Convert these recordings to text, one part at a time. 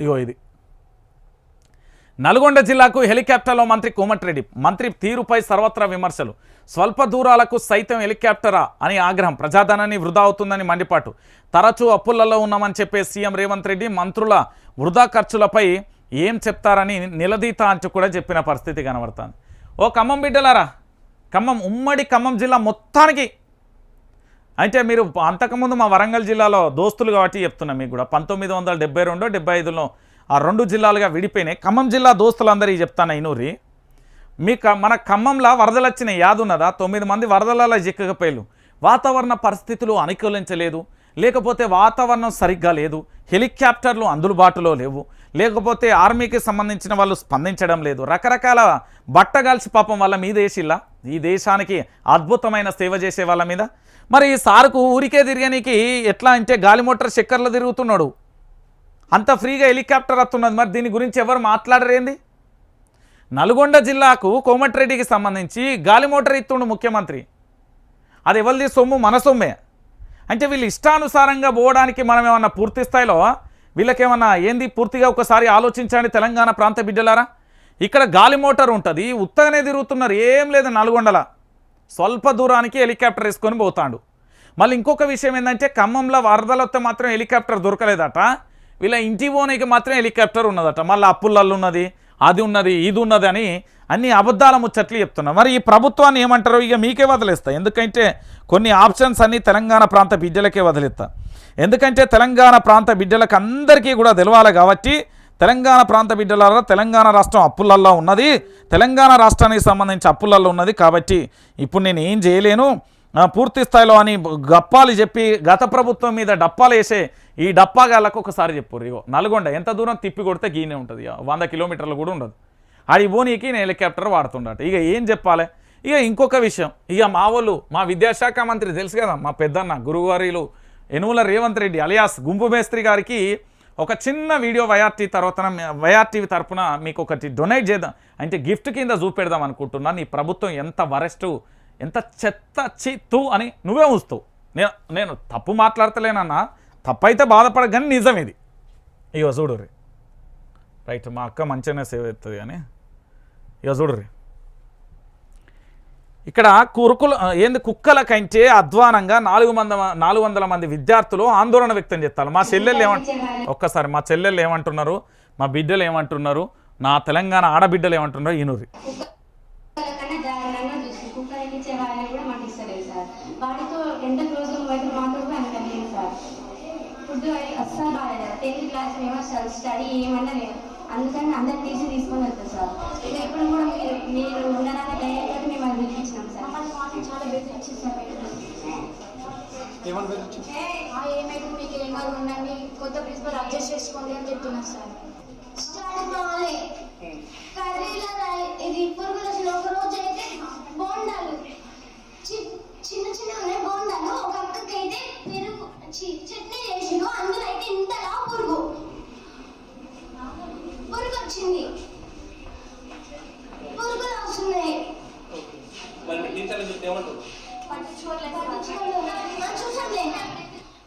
ఇగో ఇది. నల్గొండ జిల్లాకు హెలికాప్టర్లో మంత్రి కోమటిరెడ్డి మంత్రి తీరుపై సర్వత్రా విమర్శలు. స్వల్ప దూరాలకు సైతం హెలికాప్టరా అని ఆగ్రహం. ప్రజాధనాన్ని వృధా అవుతుందని మండిపాటు. తరచూ అప్పులలో ఉన్నామని చెప్పే సీఎం రేవంత్ రెడ్డి మంత్రుల వృధా ఖర్చులపై ఏం చెప్తారని నిలదీత అంటూ కూడా చెప్పిన పరిస్థితి కనబడుతుంది. ఓ ఖమ్మం బిడ్డలారా ఖమ్మం ఉమ్మడి ఖమ్మం జిల్లా మొత్తానికి అయితే మీరు అంతకుముందు మా వరంగల్ జిల్లాలో దోస్తులు కాబట్టి చెప్తున్నా మీకు కూడా. పంతొమ్మిది వందల డెబ్బై రెండు డెబ్బై ఐదులో ఆ రెండు జిల్లాలుగా విడిపోయినాయి. ఖమ్మం జిల్లా దోస్తులందరికీ చెప్తాను ఇనూరి? మీ మన ఖమ్మంలో వరదలు వచ్చిన యాదున్నదా? తొమ్మిది మంది వరదలలో చిక్కకపోయారు వాతావరణ పరిస్థితులు అనుకూలించలేదు. లేకపోతే వాతావరణం సరిగ్గా లేదు హెలికాప్టర్లు అందుబాటులో లేవు లేకపోతే ఆర్మీకి సంబంధించిన వాళ్ళు స్పందించడం లేదు రకరకాల బట్టగాల్చి పాపం వాళ్ళ మీద వేసిల్లా? ఈ దేశానికి అద్భుతమైన సేవ చేసే వాళ్ళ మీద? మరి ఈ సారుకు ఊరికే తిరగనీకి ఎట్లా అంటే గాలి మోటార్ చక్కర్లు తిరుగుతున్నాడు? అంత ఫ్రీగా హెలికాప్టర్ వస్తున్నది మరి దీని గురించి ఎవరు మాట్లాడరేంది నల్గొండ జిల్లాకు కోమటిరెడ్డికి సంబంధించి గాలి మోటార్ ఇస్తుండు ముఖ్యమంత్రి. అది ఎవరిది సొమ్ము? మన సొమ్మే. అంటే వీళ్ళు ఇష్టానుసారంగా పోవడానికి మనం ఏమన్నా పూర్తి స్థాయిలో వీళ్ళకేమన్నా ఏంది పూర్తిగా ఒకసారి ఆలోచించండి తెలంగాణ ప్రాంత బిడ్డలారా? ఇక్కడ గాలి మోటార్ ఉంటుంది ఉత్తగానే తిరుగుతున్నారు ఏం లేదు నల్గొండల. స్వల్ప దూరానికి హెలికాప్టర్ వేసుకొని పోతాడు. మళ్ళీ ఇంకొక విషయం ఏంటంటే ఖమ్మంలో వరదలతో వస్తే మాత్రం హెలికాప్టర్ దొరకలేదట. వీళ్ళ ఇంటి పోనీకి మాత్రం హెలికాప్టర్ ఉన్నదట. మళ్ళీ అప్పులల్లో ఉన్నది అది ఉన్నది ఇది ఉన్నది అని అన్ని అబద్ధాల ముచ్చట్లు చెప్తున్నారు మరి ఈ ప్రభుత్వాన్ని ఏమంటారు ఇక మీకే వదిలేస్తా. ఎందుకంటే కొన్ని ఆప్షన్స్ అన్ని తెలంగాణ ప్రాంత బిడ్డలకే వదిలేస్తా. ఎందుకంటే తెలంగాణ ప్రాంత బిడ్డలకు అందరికీ కూడా తెలవాలి కాబట్టి తెలంగాణ ప్రాంత బిడ్డలారా తెలంగాణ రాష్ట్రం అప్పులల్లో ఉన్నది. తెలంగాణ రాష్ట్రానికి సంబంధించి అప్పులల్లో ఉన్నది కాబట్టి ఇప్పుడు నేను ఏం చేయలేను. పూర్తి స్థాయిలో అని గప్పాలు చెప్పి గత ప్రభుత్వం మీద డప్పాలు వేసే ఈ డప్పాగాళ్ళకు ఒకసారి చెప్పు ఇగో నల్గొండ ఎంత దూరం తిప్పి కొడితే గీనే ఉంటుంది. వంద కిలోమీటర్లు కూడా ఉండదు. ఆడి పోనీకి నేను హెలికాప్టర్ వాడుతుండట. ఇక ఏం చెప్పాలి? ఇక ఇంకొక విషయం. ఇక మా వాళ్ళు మా విద్యాశాఖ మంత్రి తెలుసు కదా మా పెద్దన్న గురువారీలు యనుమల రేవంత్ రెడ్డి అలియాస్ గుంపు మేస్త్రి గారికి ఒక చిన్న వీడియో వైఆర్టీ తర్వాత వైఆర్టీవీ తరపున మీకు ఒకటి డొనేట్ చేద్దాం. అంటే గిఫ్ట్ కింద చూపెడదాం అనుకుంటున్నాను నీ ప్రభుత్వం ఎంత వరెస్ట్ ఎంత చెత్త చిత్తు అని నువ్వే ఉంచుతావు నేను నేను తప్పు మాట్లాడతలేనన్నా తప్పైతే బాధపడ కానీ నిజం ఇది. ఇక చూడు రే రైట్ మా అక్క మంచిగానే సేవ్ అవుతుంది కానీ ఇక చూడు రే ఇక్కడ కురుకుల ఏంది కుక్కల కంటే అధ్వానంగా నాలుగు మంది నాలుగు వందల మంది విద్యార్థులు ఆందోళన వ్యక్తం చేస్తారు మా చెల్లెళ్ళు ఏమంట ఒక్కసారి మా చెల్లెళ్ళు ఏమంటున్నారు మా బిడ్డలు ఏమంటున్నారు నా తెలంగాణ ఆడబిడ్డలు ఏమంటున్నారు ఈనూరి వాళ్ళని కూడా మాకు ఇస్తలేదు సార్. వాటితో ఎంత క్లోజ్ అయితే మాతో కూడా అంత లేదు సార్. ఫుడ్ అస్సలు బాగాలేదు. టెన్త్ క్లాస్ మేము అసలు స్టడీ ఏమన్నా లేదు అందుకని అందరు తీసి తీసుకొని వెళ్తాం సార్. ఇక ఇప్పుడు కూడా మీరు మీరు ఉండడానికి ధైర్యంతో మేము అది పిలిపించినాం సార్. మమ్మల్ని మార్నింగ్ చాలా బెదిరించి సార్ ఏమని మీకు ఏం కాదు ఉండండి. కొత్త ప్రిన్సిపల్ అడ్జస్ట్ చేసుకోండి అని చెప్తున్నారు సార్ స్టార్ట్ అవ్వాలి కర్రీలో రై- ఇది పురుగులు అసలు ఒక రోజు అయితే బోండాలు చి- చిన్న చిన్న ఉన్నాయి బోండాలు ఒక అక్కకి అయితే పెరుగు చి- చట్నీ చేసిండు అందులో అయితే ఇంతలా పురుగు పురుగు వచ్చింది పురుగులు వస్తున్నాయి మరి టీచర్లు చెప్తే ఏమంటారు పట్టించుకోవట్లేదు మనం చూసాంలే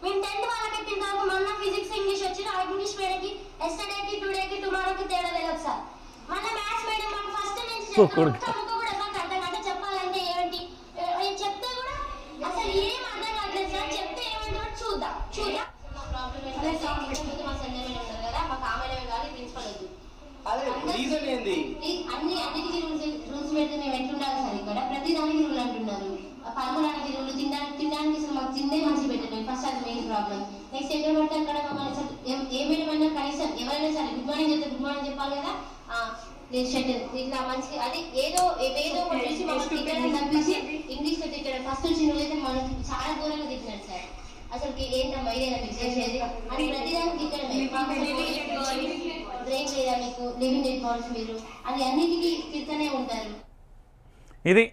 మేము టెన్త్ వాళ్ళకి తింటాము మొన్న ఫిజిక్స్ ఇంగ్లీష్ వచ్చి ఆ ఇంగ్లీష్ మేడంకి ఎస్టర్డేకి టుడేకి టుమారోకి తేడా తెలియదు సార్ మన మ్యాథ్స్ మేడం మనం ఫస్ట్ నుంచి కుక్కుడు. చదువుకో కూడా మాకు అర్థం కాదు చెప్పాలంటే ఏంటి ఏ- ఏ చెప్తే కూడా అసలు ఏం అర్థం కావట్లేదు సార్ చెప్తే ఏమంటారో చూద్దాం చూద్దాం అదే రీజన్ ఏంది అన్ని అన్నిటికీ రూల్స్ రూల్స్ పెడితే మేము ఎట్లుండాలి సార్ ఇక్కడ ప్రతి దానికి రూల్ అంటున్నారు ఆ పడుకోవడానికి రూల్ తినడానికి తినడానికి అసలు మాకు తిండే మంచి పెట్టండి ఫస్ట్ అది మెయిన్ ప్రాబ్లం నెక్స్ట్ ఎక్కడ పడితే అక్కడ మమ్మల్ని అసలు ఏం- ఏ మేడం అయినా కనీసం ఎవరైనా సరే గుడ్ మార్నింగ్ చెప్తే గుడ్ మార్నింగ్ చెప్పాలి కదా ఇట్లా మంచి అది ఏదో ఏదో ఒకటి చూసి తిట్టడం తప్పించి తిట్టడం ఫస్ట్ చాలా దూరంగా సార్ అసలు ఏంటమ్మా ఇదేనా మీకు చేసేది అని ప్రతిదానికి తిట్టడమే లేదా మీకు లివింగ్ మీరు అది అన్నిటికీ ఉంటారు ఇది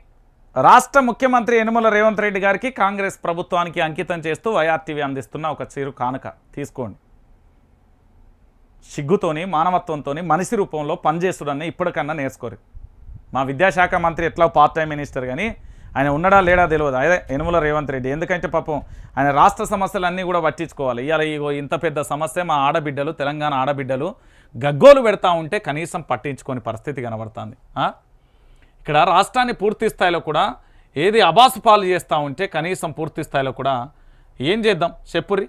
రాష్ట్ర ముఖ్యమంత్రి యనుమల రేవంత్ రెడ్డి గారికి కాంగ్రెస్ ప్రభుత్వానికి అంకితం చేస్తూ వైఆర్టీవీ అందిస్తున్న ఒక చిరు కానుక. తీసుకోండి. సిగ్గుతోని మానవత్వంతో మనిషి రూపంలో పనిచేస్తుడని ఇప్పటికన్నా నేర్చుకోరు. మా విద్యాశాఖ మంత్రి ఎట్లా పార్ట్ టైం మినిస్టర్ కానీ ఆయన ఉన్నాడా లేడా తెలియదు అదే యనుమల రేవంత్ రెడ్డి. ఎందుకంటే పాపం ఆయన రాష్ట్ర సమస్యలన్నీ కూడా పట్టించుకోవాలి. ఇవాళ ఇగో ఇంత పెద్ద సమస్య మా ఆడబిడ్డలు తెలంగాణ ఆడబిడ్డలు గగ్గోలు పెడతా ఉంటే కనీసం పట్టించుకొని పరిస్థితి కనబడుతుంది. ఇక్కడ రాష్ట్రాన్ని పూర్తి స్థాయిలో కూడా ఏది అబాసు పాలు చేస్తూ ఉంటే కనీసం పూర్తి స్థాయిలో కూడా ఏం చేద్దాం? చెప్పురి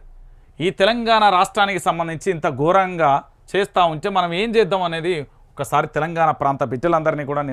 ఈ తెలంగాణ రాష్ట్రానికి సంబంధించి ఇంత ఘోరంగా చేస్తూ ఉంటే మనం ఏం చేద్దాం అనేది ఒకసారి తెలంగాణ ప్రాంత బిడ్డలందరినీ కూడా నేను